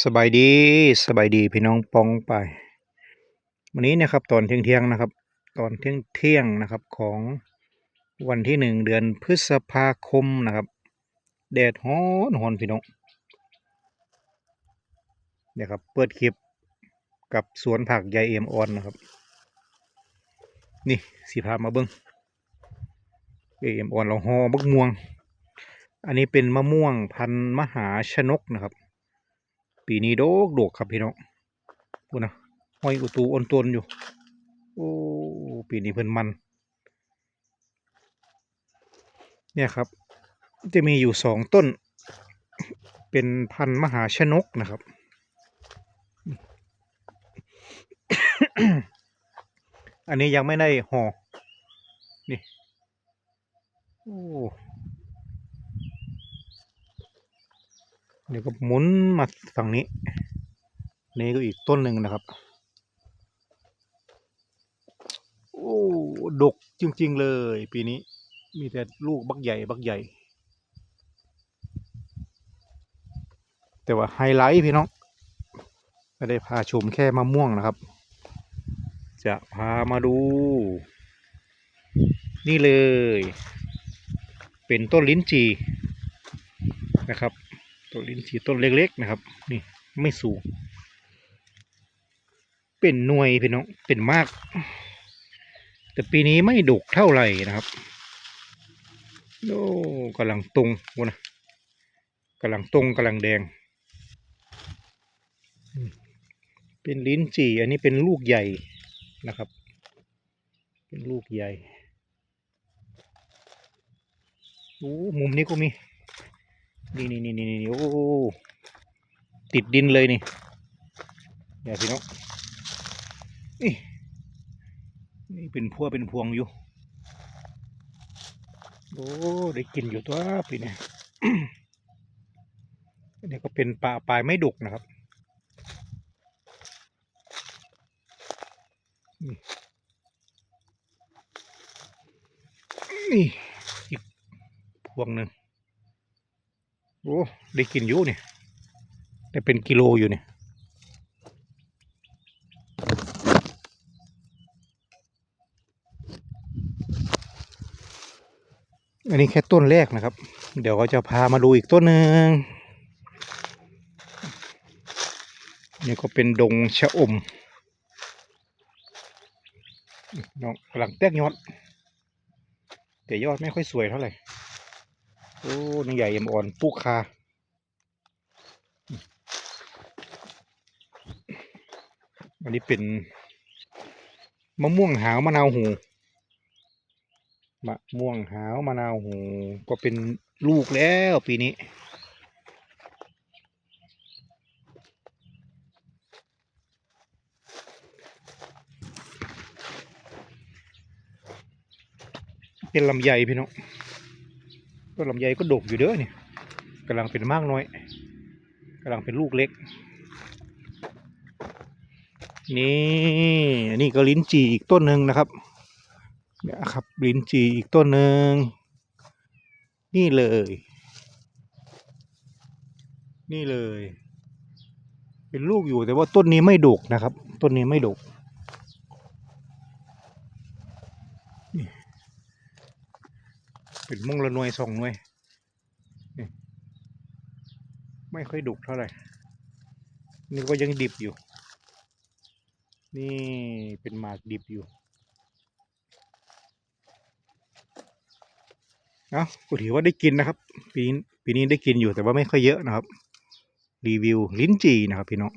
สบายดีสบายดีพี่น้องปองไปวันนี้นะครับตอนเที่ยงเที่ยงๆนะครับ ตอนเที่ยงเที่ยงๆนะครับของวันที่หนึ่งเดือนพฤษภาคมนะครับ แดดฮ้อนฮอนพี่น้องเนี่ยครับเปิดคลิปกับสวนผักยายเอ็มออนนะครับ นี่สีพามาเบิ้งยายเอ็มออนเราหอบักม่วง อันนี้เป็นมะม่วงพันมหาชนกนะครับ ปีนี้โดกโดกครับพี่น้องพูนะห้อยอุตูอ่อนตนอยู่ โอ้ปีนี้เพิ่นมัน เนี่ยครับ จะมีอยู่สองต้น เป็นพันธุ์มหาชนกนะครับ อันนี้ยังไม่ได้ห่อนี่ โอ้ เดี๋ยวก็หมุนมาฝั่งนี้ นี่ก็อีกต้นหนึ่งนะครับ โอ้ดกจริง ๆ เลย ปีนี้ มีแต่ลูกบักใหญ่ บักใหญ่ แต่ว่าไฮไลท์พี่น้องไม่ได้พาชมแค่มะม่วงนะครับ จะพามาดู นี่เลย เป็นต้นลิ้นจีนะครับ ต้นลิ้นจี่ต้นเล็กๆนะครับ นี่ไม่สูง เป็นหน่วยพี่น้องเป็นมาก แต่ปีนี้ไม่ดกเท่าไหร่นะครับโอ้กำลังตรงวนะกำลังตรงกำลังแดง เป็นลิ้นจี่ อันนี้เป็นลูกใหญ่นะครับ เป็นลูกใหญ่โอ้มุมนี้ก็มี นี่นี่นี่นี่นี่โอ้ติดดินเลยนี่อย่าพี่น้องนี่นี่เป็นพวเป็นพวงอยู่ โอ้ได้กินอยู่ตัวปีนี้นนี้ก็เป็นปลาปลายไม่ดุกนะครับนี่อีกพวงหนึ่ง โอ้ได้กินอยู่เนี่ยได้เป็นกิโลอยู่เนี่ยอันนี้แค่ต้นแรกนะครับ เดี๋ยวก็จะพามาดูอีกต้นหนึ่งนี่ก็เป็นดงชะอมน้องกำลังแตกยอด แต่ยอดไม่ค่อยสวยเท่าไหร่ โอ้นี่ใหญ่เอ็มอ่อนปุกคาอันนี้เป็นมะม่วงหาวมะนาวหูมะม่วงหาวมะนาวหูก็เป็นลูกแล้วปีนี้ เป็นลำไยพี่น้อง ก็ลำไยก็ดกอยู่เด้อเนี่ยกำลังเป็นมากน้อยกำลังเป็นลูกเล็ก นี่อันนี้ก็ลิ้นจี่อีกต้นหนึ่งนะครับเนี่ยครับลิ้นจี่อีกต้นหนึ่งนี่เลย นี่เลย เป็นลูกอยู่แต่ว่าต้นนี้ไม่ดกนะครับ ต้นนี้ไม่ดก เป็นมงละหน่วยสองหน่วย ไม่ค่อยดกเท่าไหร่ นี่ก็ยังดิบอยู่ นี่เป็นหมากดิบอยู่ เอ้าก็ถือว่าได้กินนะครับ ปีปีนี้ได้กินอยู่แต่ว่าไม่ค่อยเยอะนะครับ รีวิวลิ้นจีนะครับพี่น้อง